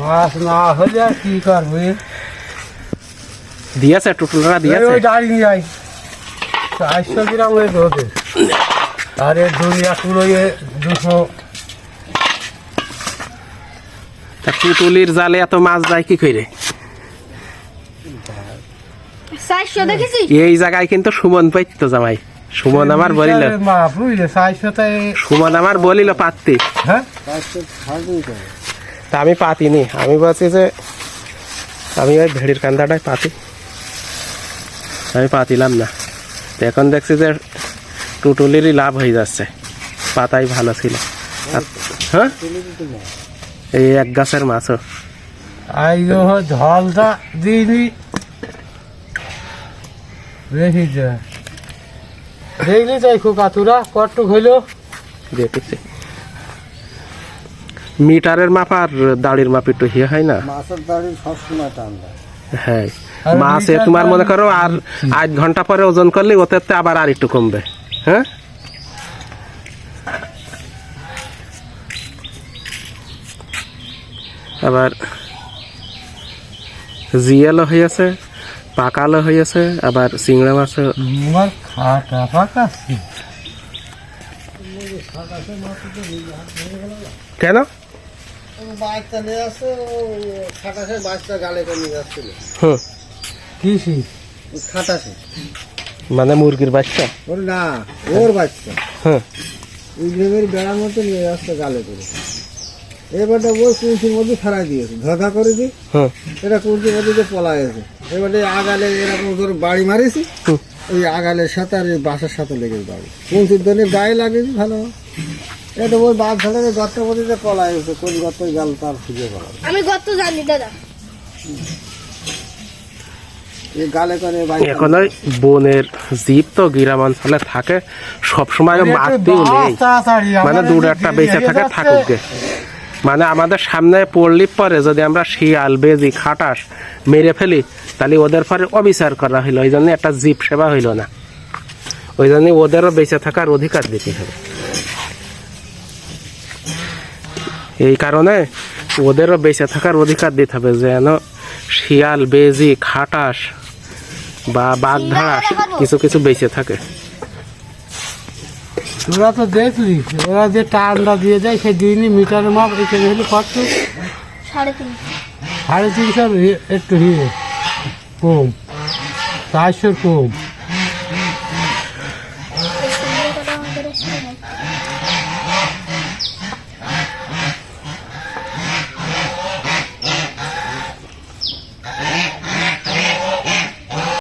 মাছ না হলে আর কি করবে? দিয়েছে টুটুলরা দিয়েছে। ওই দাঁড়িয়ে যাই চারশো গ্রাম ওই রোদে। আর এর দুনিয়া কুড়োয় দুশো। তা টুটুলির জালে এত মাছ যায় কি করে এই জায়গায় কিন্তু সুমন পাইত জামাই। সুমন আমার বলিল সুমন আমার বলিল পাততে। হ্যাঁ? তা আমি পাতিনি আমি বলছি যে আমি ওই ভেড়ির কান্দাটাই পাতি। আমি পাতিলাম না। এখন দেখছি যে টুটুলিরই লাভ হয়ে যাচ্ছে। পাতাই ভালো ছিল। আর- হ্যাঁ? এই এক গাছের মাছও আই ঝলটা দিইনি। দেখি যা। দেখলি তাই খোকাতুরা কটুক হইল দেখেছি। মিটারের মাপ আর দাড়ির মাপ একটু হিয়ে হয় না? মাছের দাড়ি সবসময় টান্দা হ্যাঁ। মাছে তোমার মনে করো আর আধ ঘণ্টা পরে ওজন করলে ওতে আবার আর একটু কমবে। হ্যাঁ? আবার জিয়ালও হয়েছে পাকালো হয়েছে আবার চিংড়া মাছও। কেন? বাচ্চা নিয়ে আসছে খাটাসে বাচ্চা গালে করে নিয়ে যাচ্ছিল হুম কিসি খাটাসে মানে মুরগির বাচ্চা? ওর না ওর বাচ্চা। ইংরেজের বেড়ার মতো নিয়ে যাচ্ছে গালে করে। এবারটা ওই কুঞ্চির মধ্যে ছাড়াই দিয়েছে। ধোকা করে দি এটা কুঞ্চির মধ্যে যে পলাইছে। এবারে আগালে এরকম ধর বাড়ি মারিছি। ওই আগালের সাথে আর এই বাসের সাথে লেগে বাড়ি কুঞ্চির দলে গায়ে লাগেছি ভালো। এটা ওই বাঘ ধরে গর্তের মধ্যে যে গেছে কোন গর্ত গেল তার খুঁজে পাওয়া আমি গত জানি দাদা। এই গালে করে বাড়ি এখন ওই বনের জীব তো গ্রাম অঞ্চলে থাকে সবসময় মারতেও নেই। মানে দু একটা বেঁচে থাকে থাকুক মানে আমাদের সামনে পড়লি পরে যদি আমরা শিয়াল বেজি খাটাস মেরে ফেলি তাহলে ওদের পরে অবিচার করা হইল। ওই জন্য একটা জীব সেবা হইল না। ওই জন্য ওদেরও বেঁচে থাকার অধিকার দিতে হবে। এই কারণে ওদেরও বেঁচে থাকার অধিকার দিতে হবে যেন শিয়াল বেজি খাটাস বা বাগধারাস কিছু কিছু বেঁচে থাকে। তোরা তো দেখলি ওরা যে টান্ডা দিয়ে যায় সেই দিনই মিটারের মাপ এখানে হলে কত? সাড়ে তিন তিনশো একটু কম। চারশোর কম।